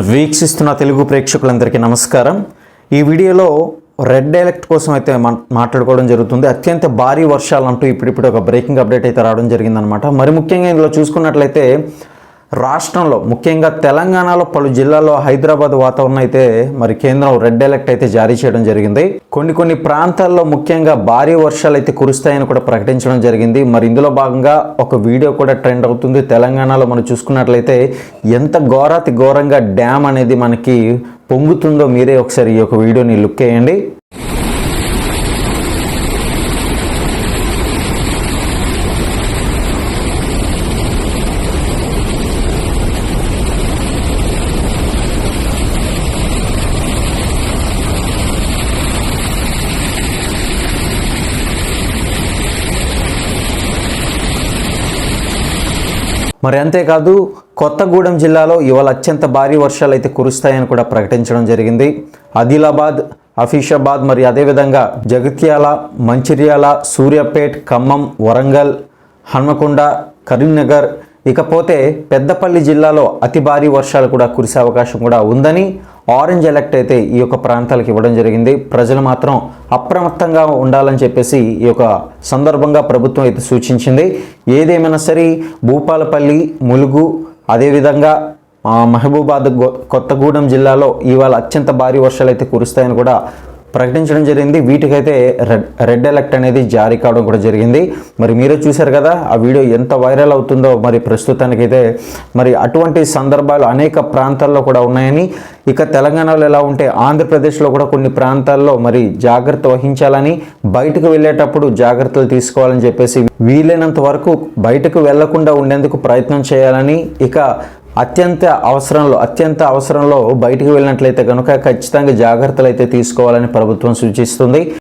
వీక్షిస్తున్న తెలుగు ప్రేక్షకులందరికీ నమస్కారం. ఈ వీడియోలో రెడ్ డైలెక్ట్ కోసం అయితే మాట్లాడుకోవడం జరుగుతుంది. అత్యంత భారీ వర్షాలు అంటూ ఇప్పుడిప్పుడు ఒక బ్రేకింగ్ అప్డేట్ అయితే రావడం జరిగిందనమాట మరి ముఖ్యంగా ఇందులో చూసుకున్నట్లయితే రాష్ట్రంలో ముఖ్యంగా తెలంగాణలో పలు జిల్లాల్లో హైదరాబాద్ వాతావరణం అయితే మరి కేంద్రం రెడ్ అలర్ట్ అయితే జారీ చేయడం జరిగింది. కొన్ని కొన్ని ప్రాంతాల్లో ముఖ్యంగా భారీ వర్షాలు అయితే కురుస్తాయని కూడా ప్రకటించడం జరిగింది. మరి ఇందులో భాగంగా ఒక వీడియో కూడా ట్రెండ్ అవుతుంది. తెలంగాణలో మనం చూసుకున్నట్లయితే ఎంత ఘోరాతి ఘోరంగా డ్యామ్ అనేది మనకి పొంగుతుందో మీరే ఒకసారి ఈ యొక్క వీడియోని లుక్ వేయండి. మరి అంతేకాదు కొత్తగూడెం జిల్లాలో ఇవాళ అత్యంత భారీ వర్షాలు అయితే కురుస్తాయని కూడా ప్రకటించడం జరిగింది. ఆదిలాబాద్ అఫీషాబాద్ మరి అదేవిధంగా జగిత్యాల మంచిర్యాల సూర్యాపేట్ ఖమ్మం వరంగల్ హన్మకొండ కరీంనగర్ ఇకపోతే పెద్దపల్లి జిల్లాలో అతి భారీ వర్షాలు కూడా కురిసే అవకాశం కూడా ఉందని ఆరెంజ్ ఎలక్ట్ అయితే ఈ యొక్క ప్రాంతాలకు ఇవ్వడం జరిగింది. ప్రజలు మాత్రం అప్రమత్తంగా ఉండాలని చెప్పేసి ఈ యొక్క సందర్భంగా ప్రభుత్వం అయితే సూచించింది. ఏదేమైనా సరే భూపాలపల్లి ములుగు అదేవిధంగా మహబూబాద్ కొత్తగూడెం జిల్లాలో ఇవాళ అత్యంత భారీ వర్షాలు అయితే కురుస్తాయని కూడా ప్రకటించడం జరిగింది. వీటికైతే రెడ్ రెడ్ అలర్ట్ అనేది జారీ కావడం కూడా జరిగింది. మరి మీరే చూశారు కదా ఆ వీడియో ఎంత వైరల్ అవుతుందో మరి ప్రస్తుతానికైతే మరి అటువంటి సందర్భాలు అనేక ప్రాంతాల్లో కూడా ఉన్నాయని ఇక తెలంగాణలో ఎలా ఉంటే ఆంధ్రప్రదేశ్లో కూడా కొన్ని ప్రాంతాల్లో మరి జాగ్రత్త వహించాలని బయటకు వెళ్ళేటప్పుడు జాగ్రత్తలు తీసుకోవాలని చెప్పేసి వీలైనంత వరకు బయటకు వెళ్ళకుండా ఉండేందుకు ప్రయత్నం చేయాలని ఇక అత్యంత అవసరంలో అత్యంత అవసరంలో బయటికి వెళ్ళినట్లయితే కనుక ఖచ్చితంగా జాగ్రత్తలు అయితే తీసుకోవాలని ప్రభుత్వం సూచిస్తుంది.